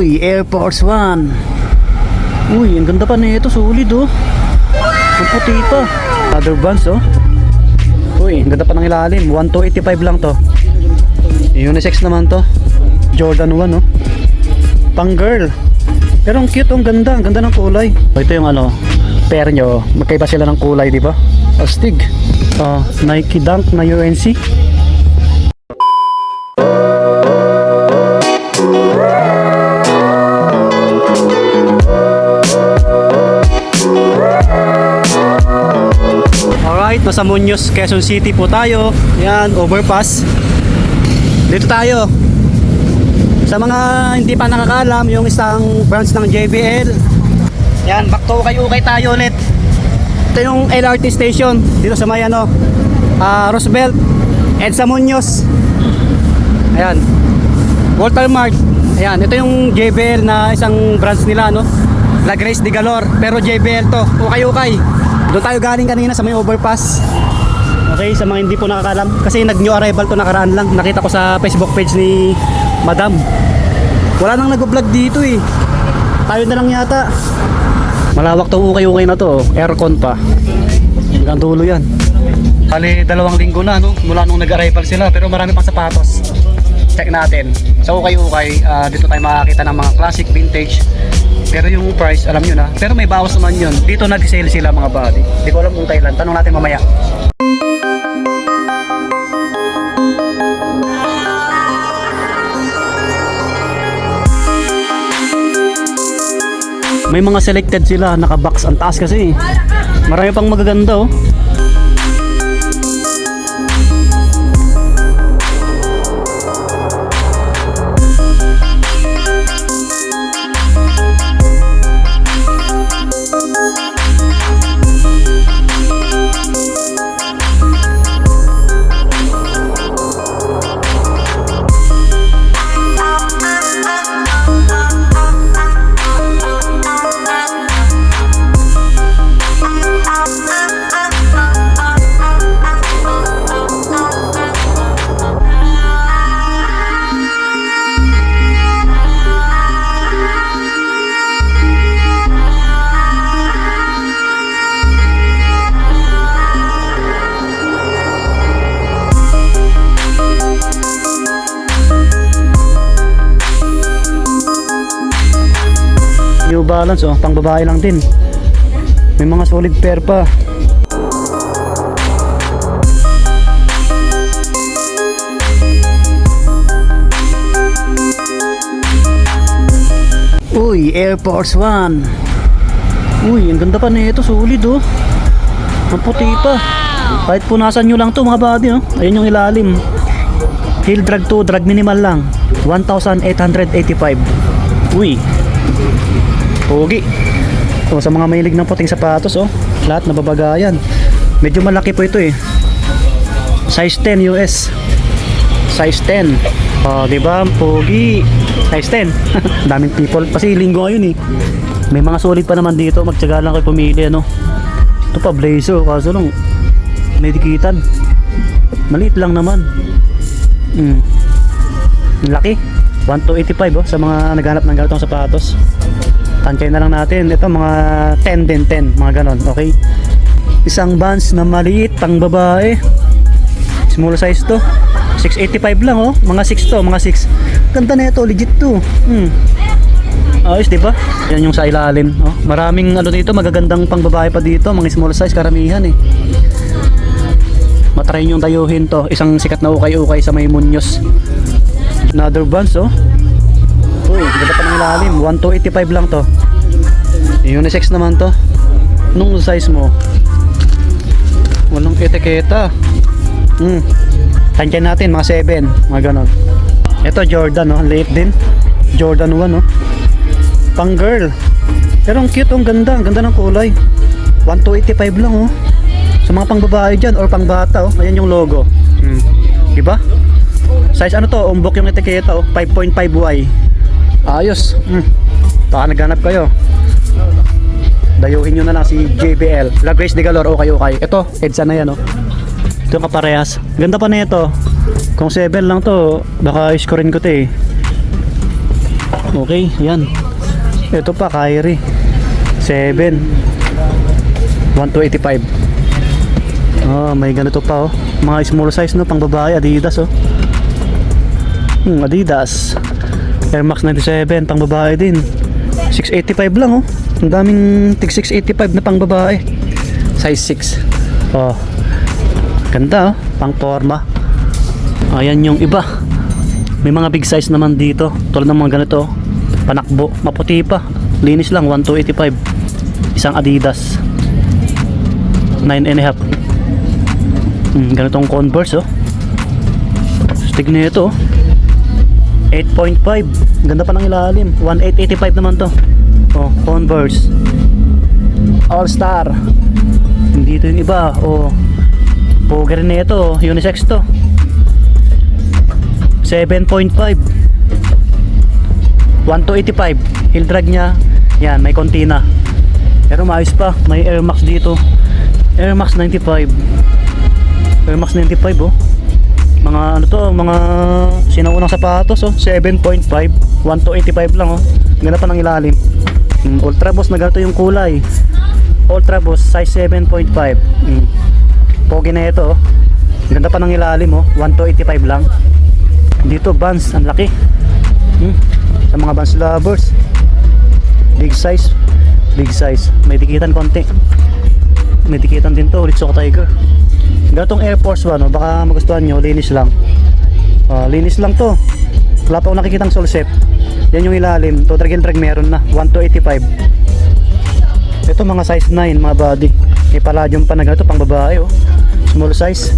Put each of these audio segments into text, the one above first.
Uy, Air Force One. Uy, ang ganda pa nito, solid oh. Ang puti pa. Other bands oh. Uy, ang ganda pa ng ilalim. 1285 lang to. Unisex naman to. Jordan 1 oh. Pang girl. Pero ang cute, ang ganda, ang ganda ng kulay. Ito yung ano, pair nyo. Magkaiba sila ng kulay, di ba? Astig. Oh, Nike Dunk na UNC. Alright, nasa Muñoz, Quezon City po tayo. Yan, overpass. Dito tayo. Sa mga hindi pa nakakalam, yung isang branch ng JBL. Yan, back to ukay-ukay tayo ulit. Ito yung LRT station dito sa may ano, ah, Roosevelt, Edsa Muñoz. Ayan. Walter Mart. Ayan, ito yung JBL na isang branch nila, no? La Grace de Galor. Pero JBL to. Ukay-ukay. Doon tayo galing kanina sa may overpass. Okay, sa mga hindi po nakakalam. Kasi nag-new arrival to nakaraan lang. Nakita ko sa Facebook page ni Madam. Wala nang nag-vlog dito eh. Tayo na lang yata. Malawak to ukay-ukay na to. oh. Aircon pa. Hanggang dulo yan. Bali, dalawang linggo na, no? Mula nung nag-arrival sila. Pero marami pang sapatos. Check natin. Sa ukay-ukay, ah, dito tayo makakita ng mga classic vintage. Pero yung price, alam nyo na. Pero may bawas naman yun. Dito nag-sale sila mga buddy. Hindi ko alam kung kailan. Tanong natin mamaya. May mga selected sila, naka-box ang taas kasi. Marami pang magaganda oh. Balance oh, pang babae lang din. May mga solid pair pa. Uy, Air Force One. Uy, ang ganda pa nito, solid oh. Ang puti pa. Kahit punasan nyo lang to mga buddy oh. Ayun yung ilalim. Heel drag to, drag minimal lang. 1,885. Uy, Pogi. So, sa mga mahilig ng puting sapatos, oh, lahat nababagayan. Medyo malaki po ito eh. Size 10 US. Size 10. Oh, 'di ba? Pogi. Size 10. Daming people kasi linggo ngayon eh. May mga solid pa naman dito, magtiyaga lang kayo pumili ano. Ito pa blazer, kaso lang medikitan. Maliit lang naman. Mm. Laki. 1285 oh sa mga naghanap ng ganitong sapatos. Tansyahin na lang natin. Ito mga 10 din 10. Mga ganon. Okay. Isang bands na maliit pang babae. Small size to. 685 lang oh. Mga 6 to. Mga 6. Ganda na ito. Legit to. Hmm. Ayos, di ba? Yan yung sa ilalim. Oh. Maraming ano dito, magagandang pang babae pa dito. Mga small size, karamihan eh. Matry yung dayuhin to. Isang sikat na ukay-ukay sa may Munyos. Another bands, oh. Uy, ganda pa ng ilalim. 1285 lang to. Unisex naman to. Nung size mo? Walang etiketa. Hmm. Tansyan natin, mga 7. Mga ganon. Ito, Jordan, oh. Late din. Jordan 1, oh. Pang girl. Pero ang cute, ang ganda. Ang ganda ng kulay. 1285 lang, oh. Sa mga pang babae dyan or pang bata, oh. Ayan yung logo. Hmm. Diba? Size ano to? Umbok yung etiketa, oh. 5.5Y. Ayos. Hmm. Baka naghanap kayo. Dayuhin nyo na lang si JBL. La Grace de Galor, okay okay. Ito, EDSA na yan, oh. Ito yung kaparehas. Ganda pa na ito. Kung 7 lang to, baka iskorin ko to eh. Okay, yan. Ito pa, Kyrie. 7. 1285. Oh, may ganito pa oh. Mga small size no, pang babae, Adidas oh. Hmm, Adidas. Air Max 97, pang babae din. 685 lang oh. Ang daming tig 685 na pang babae. Size 6. Oh. Ganda oh, pang forma. Ayan yung iba. May mga big size naman dito. Tulad ng mga ganito. oh. Panakbo. Maputi pa. Linis lang. 1285. Isang Adidas. 9 and a half. Hmm, ganitong Converse oh. Stig na ito oh. 8.5. Ganda pa ng ilalim. 1885 naman to. Oh, Converse. All Star. Dito yung iba. Oh. Poger na ito. Unisex to. 7.5 1285 Hill drag niya Yan may konti na Pero maayos pa May Air Max dito Air Max 95 Air Max 95 oh mga ano to mga sinaunang sapatos oh. 7.5 1285 lang oh. Ganda pa ng ilalim. Mm, Ultra Boss na ganito yung kulay. Ultra Boss size 7.5 mm. pogi na ito oh. Ganda pa ng ilalim oh. 1285 lang. Dito Vans ang laki. Hmm. sa mga Vans lovers. Big size. Big size. May dikitan konti. May dikitan din to ulit Tiger ganitong Air Force One oh, baka magustuhan nyo linis lang. Ah, linis lang to. Wala pa akong nakikitang solsep yan yung ilalim. To drag and drag meron na. 1285 ito mga size 9 mga body. May palladium pa na ganito pang babae oh. Small size.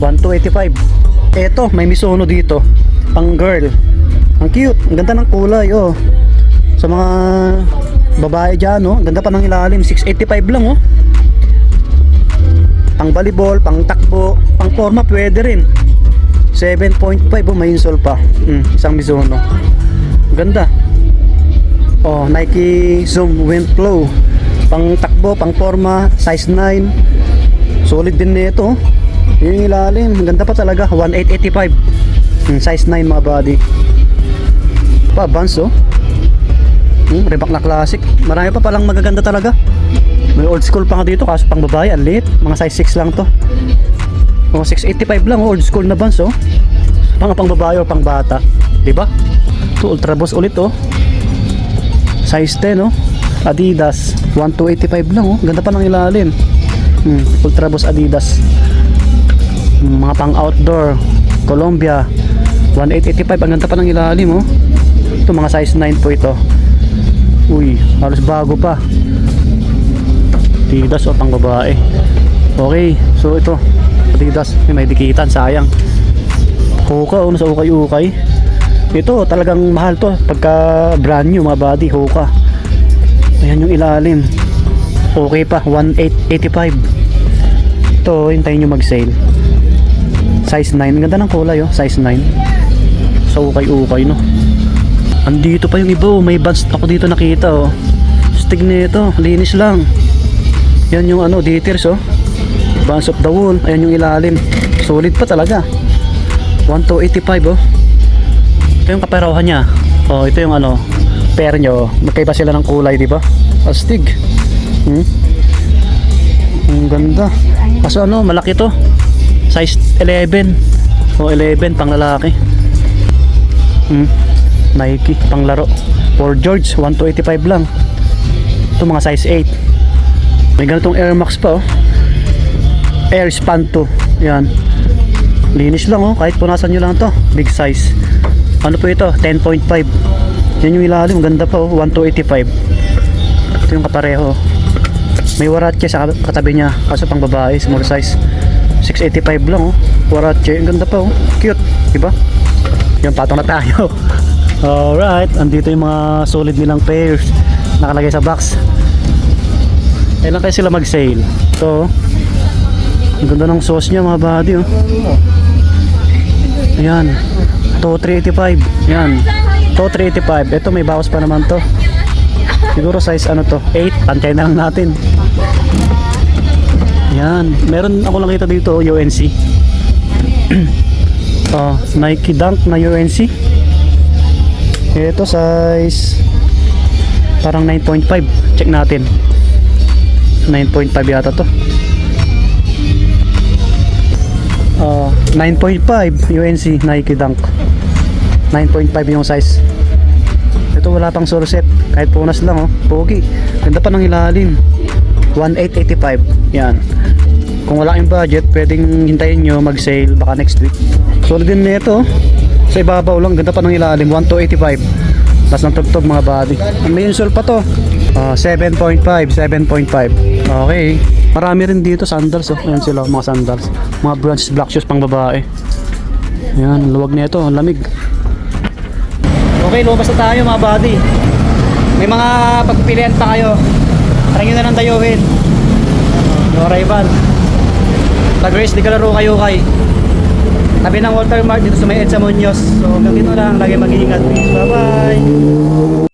1285 eto may misono dito. Pang girl. Ang cute. Ang ganda ng kulay oh. Sa mga babae dyan oh. Ang ganda pa ng ilalim. 685 lang oh pang volleyball pang takbo pang forma pwede rin. 7.5 oh may insole pa. Mm, isang misono. Ganda. Oh Nike Zoom Wind Flow. Pang takbo pang forma size 9 solid din nito. Yun yung ilalim. Ganda pa talaga. 1885 Hmm, size 9 mga body. Pa Vans oh hmm, Reebok na classic. Marami pa palang magaganda talaga. May old school pa nga dito kaso pang babae ang liit. Mga size 6 lang to. Oh 685 lang old school na Vans oh. Pang pang babae o pang bata. Di ba to ultra boss ulit oh. Size 10 oh. Adidas 1285 lang oh. Ganda pa ng ilalim. Hmm, ultra boss Adidas. Mga pang outdoor. Columbia 1885 ang ganda pa ng ilalim oh. Ito mga size 9 po ito uy halos bago pa. Adidas o pang babae. Okay so ito. Adidas may dikitan sayang. Hoka oh nasa ukay ukay ito talagang mahal to. Pagka brand new mga body Hoka ayan yung ilalim. Okay pa 1885 ito hintayin nyo mag sale size 9 ang ganda ng kulay oh size 9 sa ukay-ukay no andito pa yung iba oh. May buds ako dito nakita oh. Stig na ito. Linis lang. Yan yung ano details oh. Buds of the wall. Ayan yung ilalim. Solid pa talaga. 1285 oh. Ito yung kaperohan niya. Oh ito yung ano pair nyo magkaiba sila ng kulay di ba? Astig hmm? ang ganda. Kaso ano malaki to. Size 11 o 11 pang lalaki. Hmm. Nike pang laro. For George 1285 lang. Ito mga size 8 may ganitong Air Max pa oh. Air Span 2 yan. Linis lang oh. Kahit punasan nyo lang to. Big size. Ano po ito? 10.5 yan yung ilalim. Ganda pa oh. 1285 ito yung kapareho. May waratche sa katabi niya. Kaso pang babae small size. 685 lang oh. Waratche ang ganda pa oh. Cute. Diba? Yung patong na tayo alright andito yung mga solid nilang pairs nakalagay sa box. Kailan kayo sila mag sale ito ang ganda ng sauce niya mga body oh. Ayan to 385 yan to 385 ito may bawas pa naman to. Siguro size ano to 8 pantay na lang natin. Yan meron ako lang kita dito UNC oh, Nike Dunk na UNC Ito size parang 9.5. Check natin. 9.5 yata to. Uh, 9.5 UNC Nike Dunk. 9.5 yung size. Ito wala pang set Kahit punas lang oh. Pogi. Ganda pa ng ilalim. 1885. Yan. Kung wala kayong budget, pwedeng hintayin nyo mag-sale baka next week. Solid din nito. Sa ibabaw lang, ganda pa ng ilalim. 1285. Tapos ng tugtog mga body. May insole pa to. Ah, 7.5, 7.5. Okay. Marami rin dito sandals oh. Ayan sila mga sandals. Mga branch black shoes pang babae. Ayan, luwag nito, ang lamig. Okay, lumabas na tayo mga buddy. May mga pagpipilian pa kayo. Try nyo na ng dayuhin. Yung arrival. Pag race, di kalaro kayo kay. Tabi ng Walter Mart dito sa may Edsa Munoz. So hanggang dito lang. Lagi mag-iingat. Peace. Bye-bye.